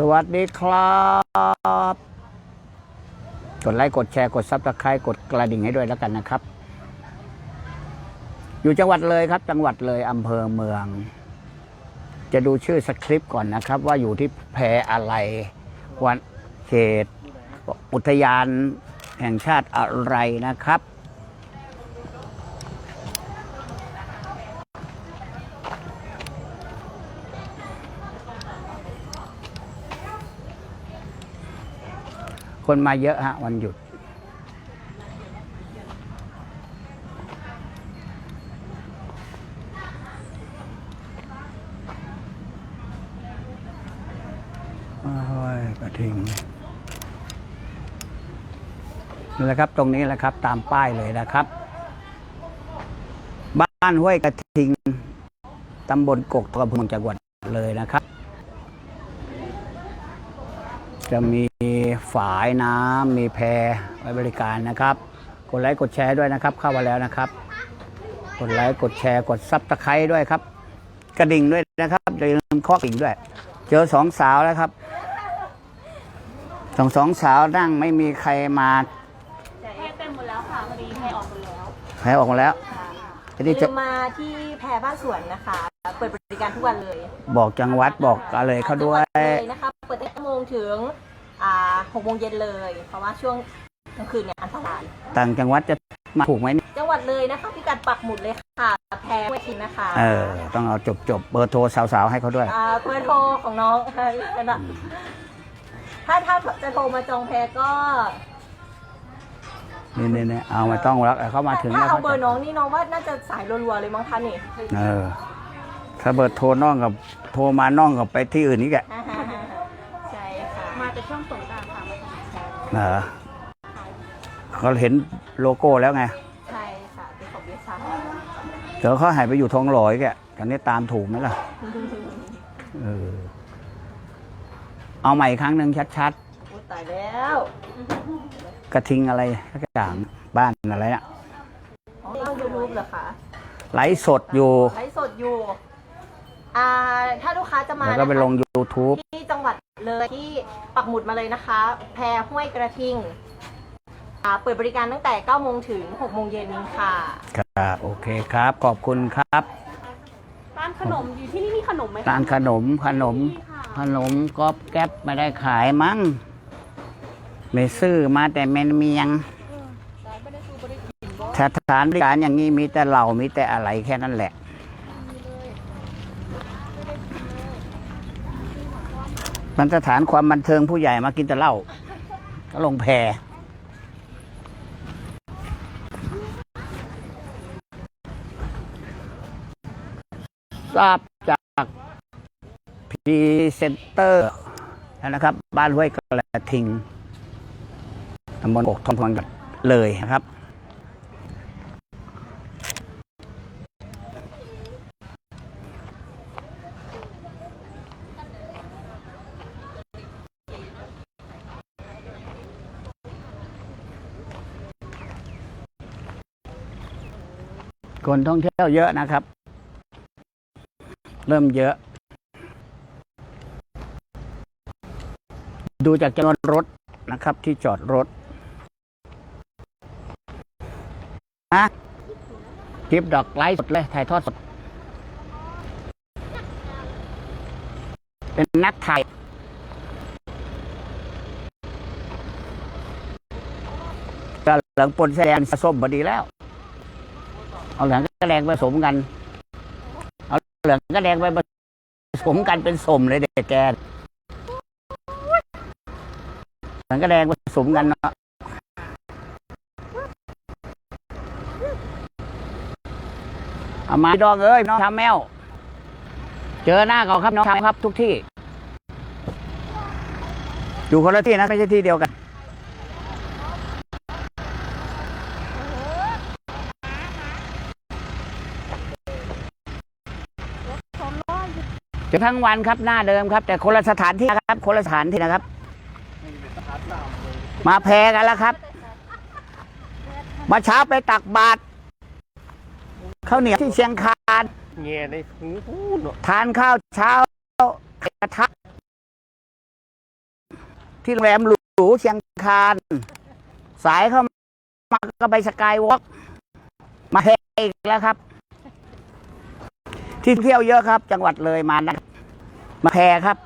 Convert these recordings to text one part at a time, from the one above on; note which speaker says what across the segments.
Speaker 1: สวัสดีครับ กดไลค์กดแชร์กดซับสไครต์กดกระดิ่งให้ด้วยแล้วกันนะครับ อยู่จังหวัดเลยครับ จังหวัดเลยอำเภอเมือง จะดูชื่อสคริปต์ก่อนนะครับ ว่าอยู่ที่แพอะไร วันเขต อุทยานแห่งชาติอะไรนะครับ คนมาเยอะฮะวันหยุดโอ้ยกระทิงนี่แหละครับตรงนี้แหละครับ ตามป้ายเลยนะครับ บ้านห้วยกระทิงตำบลกกตะพงจังหวัดเลยนะครับ จะมีฝายน้ำมีแพไว้บริการนะครับ กดไลค์กดแชร์ด้วยนะครับ เข้ามาแล้วนะครับ กดไลค์กดแชร์กดซับตะไคร้ด้วยครับ กระดิ่งด้วยนะครับอย่าลืมเคาะกระดิ่งด้วย เจอสองสาวแล้วครับสองสองสาวนั่งไม่มีใครมา
Speaker 2: แต่แพร่เต็มหมดแล้วค่ะพอดีแพร่ออกหมดแล้ว
Speaker 1: ใครออกมาแล้วทีนี้จะ
Speaker 2: ลืมมาที่แพร่บ้านสวนนะคะ เปิดบริการทุกวันเลย
Speaker 1: บอกจังหวัดบอกอะไรเขาด้วย
Speaker 2: จังหวัเลยนะคะ เปิดตั้งแต่โมงถึงอ่าหกโมงเย็นเลย เพราะว่าช่วงกลางคืนเนี่ยอันตราย
Speaker 1: ต่างจังหวัดจะมาถูกไหมเนี่ย
Speaker 2: จังหวัดเลยนะคะพิกัดปักหมุดเลยค่ะ แพร่ห้วยทินนะคะ
Speaker 1: เออ ต้องเอาจบจบๆเบอร์โทรสาวๆให้เขาด้วย
Speaker 2: อ่าเบอร์โทรของน้องนะถ้าถ้าจะโทรมาจองแพรก็
Speaker 1: นี่นี่นี่เอามาต้องแล้วเขามาถึง
Speaker 2: ถ้า
Speaker 1: แล้ว
Speaker 2: เอา
Speaker 1: เขา
Speaker 2: เบอ
Speaker 1: จะ
Speaker 2: ร์น้องนี่น้องว่าน่าจะสายรัวๆเลยมั้งคะนี่
Speaker 1: เออ ถ้าเบอร์โทรน้องกับโทรมาน้องกับไปที่อื่นนี่แก
Speaker 2: ใช่ค่ะมาแต่ช่วงสงกรานต์ค่ะมาจาก
Speaker 1: เออเขาเห็นโลโก้แล้วไง
Speaker 2: ใช่ค่ะเป็นของเบียร์ซัน
Speaker 1: เดี๋ยวเขาหายไปอยู่ทองหลอยแกตอนนี้ตามถูกไหมล่ะเออเอาใหม่อีกครั้งหนึ่งชัด
Speaker 2: โอ้ตายแล้ว
Speaker 1: ๆ กระทิงอะไรสักอย่างบ้านอะไรอะ
Speaker 2: อ๋อเล่ายูทูบเหรอคะ
Speaker 1: ไลฟ์สดอยู่
Speaker 2: ไลฟ์สดอยู่ อ่าถ้าลูกค้าจะมา
Speaker 1: แล้วก็ไปลง
Speaker 2: นะคะ
Speaker 1: YouTube
Speaker 2: ที่จังหวัดเลยที่ปักหมุดมาเลยนะคะ แพรห้วยกระทิงอ่าเปิดบริการตั้งแต่ 9 โมงถึง 6 โมงเย็นค่ะ
Speaker 1: ครับ โอเคครับ ขอบคุณครับ
Speaker 3: ร้านขนมอยู่ที่นี่มีขนมไหมคะ
Speaker 1: ร้านขนมขนม ขนมก๊อบแก๊บไม่ได้ขายมั้งไม่ซื้อมาแต่แมนเมียงสถานบริการอย่างนี้มีแต่เหล่ามีแต่อะไรแค่นั้นแหละ มันสถานความบันเทิงผู้ใหญ่มากินแต่เหล้าก็ลงแพทราบจากพรีเซนเตอร์นะครับ บ้านห้วยกระทิงตำบลอกทองพลังเลยนะครับ คนท่องเที่ยวเยอะนะครับ เริ่มเยอะ ดูจากจำนวนรถนะครับ ที่จอดรถฮะคลิปดอกไลฟ์สดเลยถ่ายทอดสด เป็นนักถ่ายก็หลืองปนแสดงส้มพอดีแล้ว เอาเหลืองก็แดงผสมกัน เอาเหลืองก็แดงไปผสมกันเป็นสมเลยเด็กแกเหลืองก็แดงผสมกันเนาะเอามาดองเอ้ยน้องทำแมว เจอหน้าเขาครับน้องทำครับทุกที่ อยู่คนละที่นะไม่ใช่ที่เดียวกัน จะทั้งวันครับหน้าเดิมครับ แต่คนละสถานที่นะครับ คนละสถานที่นะครับ มาแพรกันแล้วครับ มาเช้าไปตักบาตรข้าวเหนียวที่เชียงคาน
Speaker 4: nghe đây phú phú nữa
Speaker 1: ทานข้าวเช้ากระทะที่โรงแรมหรูเชียงคานสายเข้ามาก็ไปสกายวอล์กมาแพอีกแล้วครับ ที่เที่ยวเยอะครับ จังหวัดเลยมานะมาแพครับ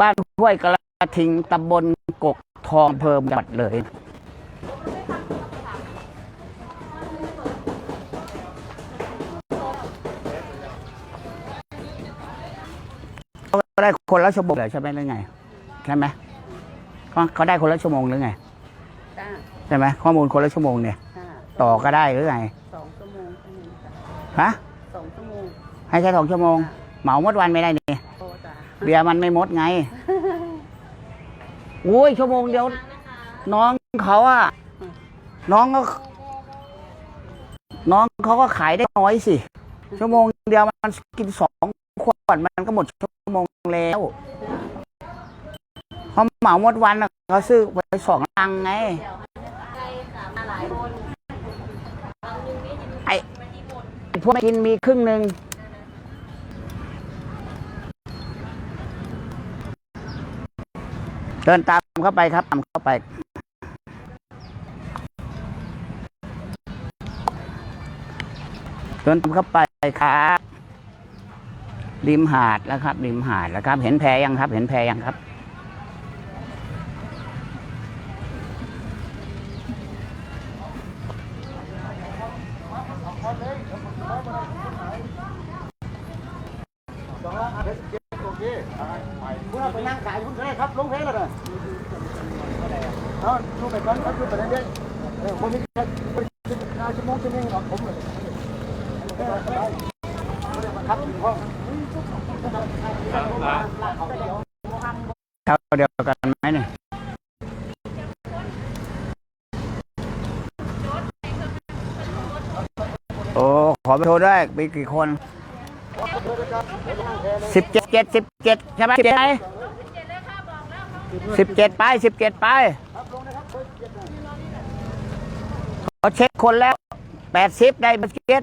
Speaker 1: บ้านห้วยกระทิงตำบลกกทองอำเพิ่มจังหวัดเลยเขาได้คนละชั่วโมงเลยใช่ไหมหรือไง ใช่ไหมเขาเขาได้คนละชั่วโมงหรือไง
Speaker 3: จ้า
Speaker 1: ใช่ไหมข้อมูลคนละชั่วโมงเนี่ย
Speaker 3: ค่ะ
Speaker 1: ต่อก็ได้หรือไง
Speaker 3: สองชั่วโมงเท่านั้นจ้ะ
Speaker 1: ฮะ
Speaker 3: สองชั่วโมง
Speaker 1: ให้แค่สองชั่วโมง เหมาหมดวันไม่ได้นี่
Speaker 3: โตจ้ะ
Speaker 1: เบียร์มันไม่หมดไงโอ้ยชั่วโมงเดียว น้องเขาอะน้องก็น้องเขาก็ขายได้น้อยสิ ชั่วโมงเดียวมันกินสองขวดมันก็หมดชั่วโมงแล้วเขาเหมาหมดวันอะเขาซื้อไปสองลังไง ไอ้ พวกกินมีครึ่งหนึ่งเดินตามเข้าไปครับตามเข้าไป เดินตามเข้าไปครับริมหาดแล้วครับ ริมหาดแล้วครับ เห็นแพยังครับ เห็นแพยังครับ
Speaker 4: คุณเอาไปนั่งขายคุณก็ได้ครับลงเพลแล้วนะเอาดูไปก่อนครับดูไปเรื่อยๆเออคนนี้แค่ชั่วโมงชั่วโมงหรอกผมเลยครับพ่อ
Speaker 1: เท่าเดียวกันไหมเนี่ยโอ้ขอไปโทรได้มีกี่คนสิบเจ็ดเจ็ดสิบเจ็ดใช่ไหมสิบเจ็ดไหมสิบเจ็ดไปสิบเจ็ดไปเขาเช็คคนแล้วแปดสิบได้บัสเก็ต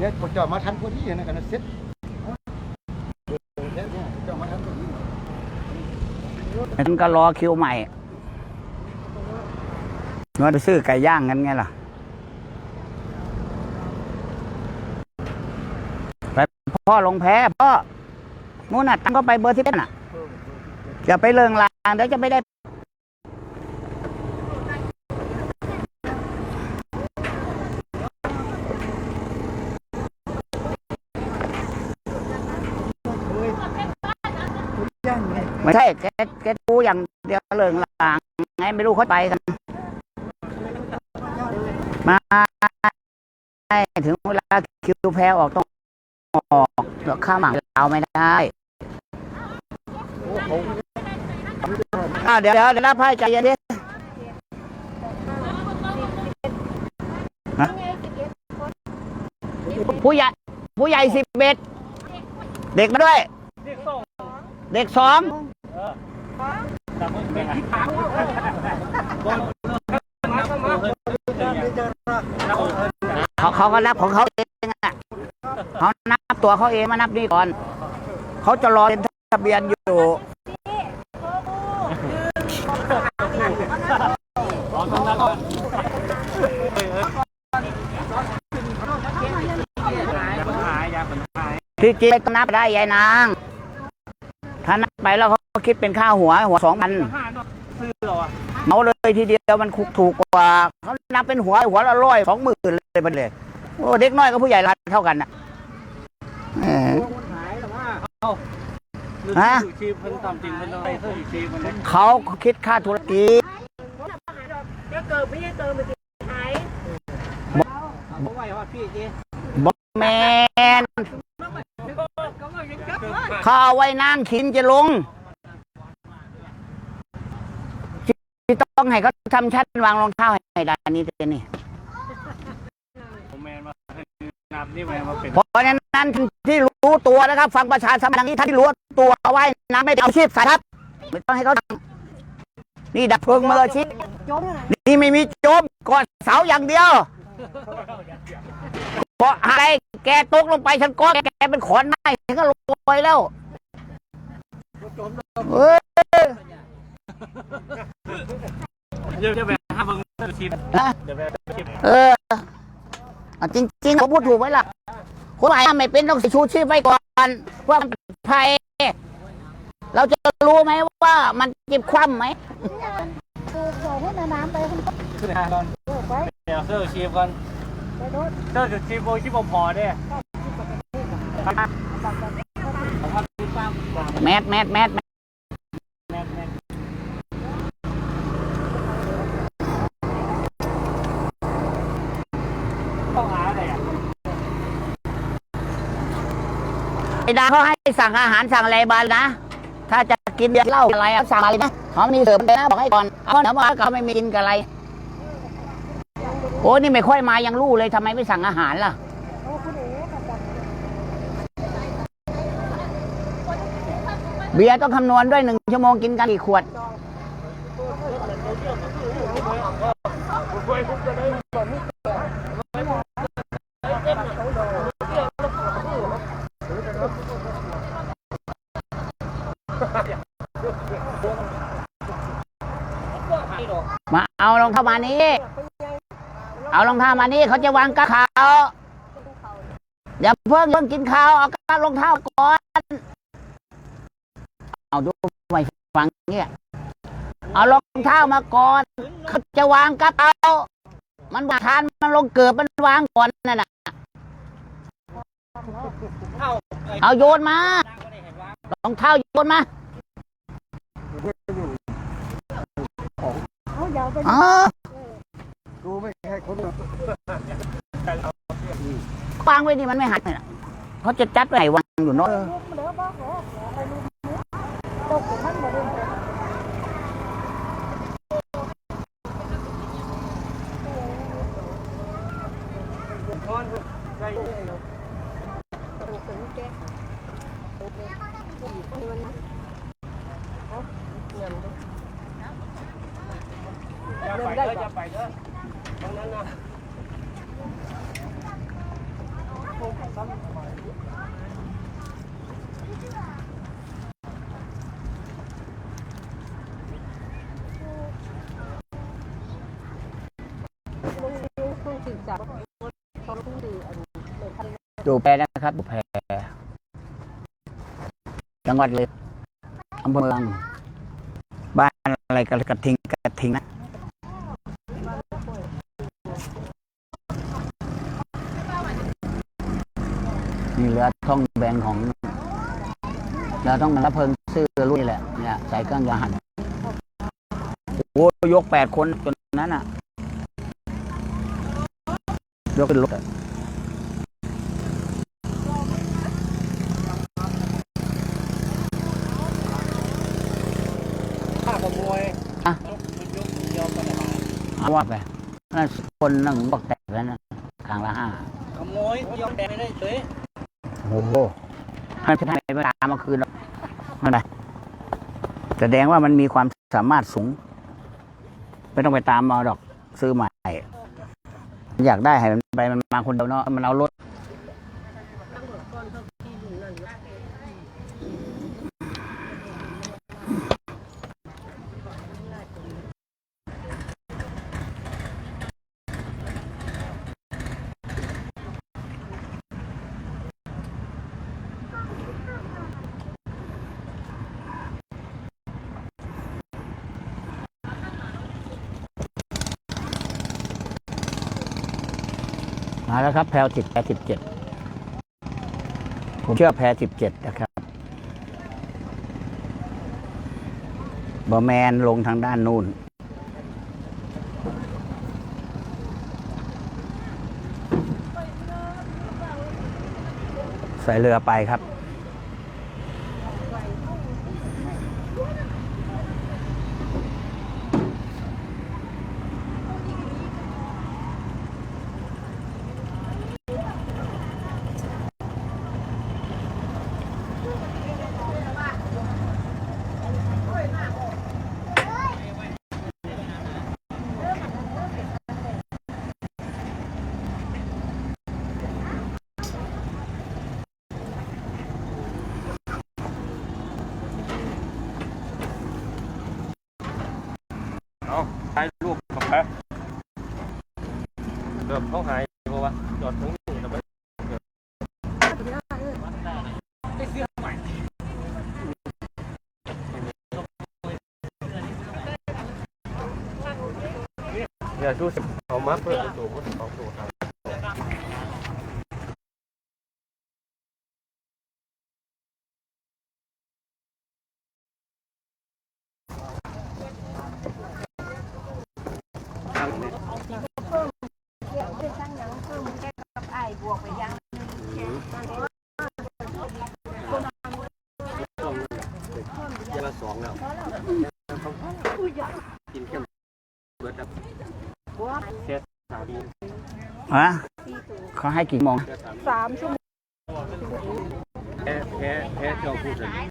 Speaker 4: เนี่ยผมจะมาทันพอดีนะกันเซ็ตจะมาทันพอดี
Speaker 1: มันก็รอคิวใหม่เมื่อไปซื้อไก่ย่างกันไงล่ะ ไปพ่อลงแพ้พ่อนู่นน่ะตั้งก็ไปเบอร์ที่เป็นน่ะ อย่าไปเลิงลางเดี๋ยวจะไม่ได้ ไม่ใช่แกแกดูอย่างเดียวเลิงลางไงไม่รู้เขาไปกันมาถึงเวลาคิวแพ้ออกต้องออกเดี๋ยวข้ามหลังเราไม่ได้อ้าวเดี๋ยวเดี๋ยวเดี๋ยวรับไพ่ใจเย็นดิผู้ใหญ่ผู้ใหญ่สิบเอ็ดเด็กมาด้วย เด็กสอง เขาเขาก็นับของเขาเองอะเขานับตัวเขาเองมานับนี่ก่อน เขาจะรอเป็นทะเบียนอยู่ที่จริงต้องนับได้ยายนาง ถ้านับไปแล้วเขาคิดเป็นค่าหัวหัวสองพันเมาเลยทีเดียวมันคุกถูกกว่าเขานับเป็นหัวหัวละร้อยสองหมื่นเลยไปเลยโอ้เด็กน้อยกับผู้ใหญ่รัเท่ากันน่ะเออฮะ
Speaker 5: ชีพเพิ่นทำจริงเพิ่นต้องให้เพิ่นอีกชีพมัน
Speaker 1: เขาคิดค่าธุรกิจ
Speaker 5: ผมว่าว่าพี่จี
Speaker 1: บอแมน ขาเอาไว้นั่งขินจะลงที่ต้องให้เขาทำชั้นวางรองเท้าให้ได้นี่เจนี่
Speaker 5: ผมแมนว่านับนี่แมนว่าเป็น
Speaker 1: เพราะฉะนั้นที่รู้ตัวนะครับ ฟังประชาสัมพันธ์อย่างนี้ท่านที่รู้ตัวไว้นะไม่ได้เอาชีพสายทัพไม่ต้องให้เขาทำนี่ดับเพลิงมืออาชีพนี่ไม่มีโจมกอดเสาอย่างเดียว เพราะอะไรแกตกลงไปฉันก็แกเป็นขอนไม้ฉันก็ลอยแล้วเฮ้ย
Speaker 5: เดี๋ยวจะไปห้าเบิ้งชิม
Speaker 1: นะ
Speaker 5: เดี๋ยวไปชิม
Speaker 1: เออเอาจริงๆผมพูดถูกไหมล่ะคนไหนไม่เป็นต้องใส่ชูชีพไว้ก่อนเพื่อมันปลอดภัยเราจะรู้ไหมว่ามันจิบคว่ำไหม
Speaker 5: ขึ้นหาก่อนเดี๋ยวเสื้อชิมก่อน เสื้อชิมโบชิมพอเนี่ย
Speaker 1: แมสแมสแมสแมส
Speaker 5: ต้องหาอะไรอะ
Speaker 1: ไอ้ดาเขาให้สั่งอาหารสั่งอะไรมานะ ถ้าจะกินเบียร์เหล้าอะไรอะสั่งอะไรนะเขามีเสริมเลยนะบอกให้ก่อนเพราเดี๋ยวมาเขาไม่มีกินกับอะไร โอ้นี่ไม่ค่อยมายังรู้เลยทำไมไม่สั่งอาหารล่ะเบียร์ต้องคำนวณด้วยหนึ่งชั่วโมงกินกันกี่ขวด มาเอารองเท้ามานี้ เอารองเท้ามานี้เขาจะวางกระขาวอย่าเพิ่งเพิ่งกินข้าวเอากระรองเท้าก่อนเอาดูไม่ฟังเนี่ยเอารองเท้ามาก่อนเขาจะวางกระเป๋ามันวางทานมันลงเกิดมันวางก่อนนั่นน่ะเอาโยนมารองเท้าโยนมาอ๋อ
Speaker 4: กูไม่ให้คน
Speaker 1: วางไว้นี่มันไม่หักเลยนะเขาจะจัดไว้ไหนวางอยู่เนาะ
Speaker 5: อย่าไปเด้ออย่าไปเด้อตรงนั้นนะ
Speaker 1: ดูแพนะครับดูแพจังหวัดเลยอำเภอเมืองบ้านอะไรกันกระทิงกระทิงนะนี่เรือท่องแบนของเรือท่องรับเพลิงซื้อรุ่นนี่แหละเนี่ยใส่เครื่องยาหันโอ้ยกแปดคนจนนั้นอะยกขึ้นรถอะ
Speaker 5: ข้าขโมย
Speaker 1: อะ
Speaker 5: ยกเดียวกันเลย
Speaker 1: เอา ว่าไปนั่นคนหนึ่งบอกแตกแล้วนะทางละห้า
Speaker 5: ขโมยยอมแดงไม่ได้เฉย
Speaker 1: โอ้โหให้ทำไมไม่ตามมาคืนหรอกนั่นไงแสดงว่ามันมีความสามารถสูง ไม่ต้องไปตามมาดอกซื้อใหม่ อยากได้ให้มันไปมันมาคนเดียวเนาะมันเอารถ มาแล้วครับแพลวติดแพลสิบเจ็ดผมเชื่อแพลสิบเจ็ดนะครับบอแมนลงทางด้านนู้นใส่เรือไปครับ
Speaker 5: เอาถ่ายรูปกับแป๊บเกือบเขาหายเพราะว่าจอดตรงนี้แต่ไม่อใหม่อย่าชูสิเอามาเปิดประตูก็สองตัวครับยังละสองแล้วกินแค่เบิร์ดครับเซตสาม
Speaker 1: ฮะเขาให้กี่โมง
Speaker 5: สามชั่วโมง แพ้แพ้แพ้เจ้าพูดเลย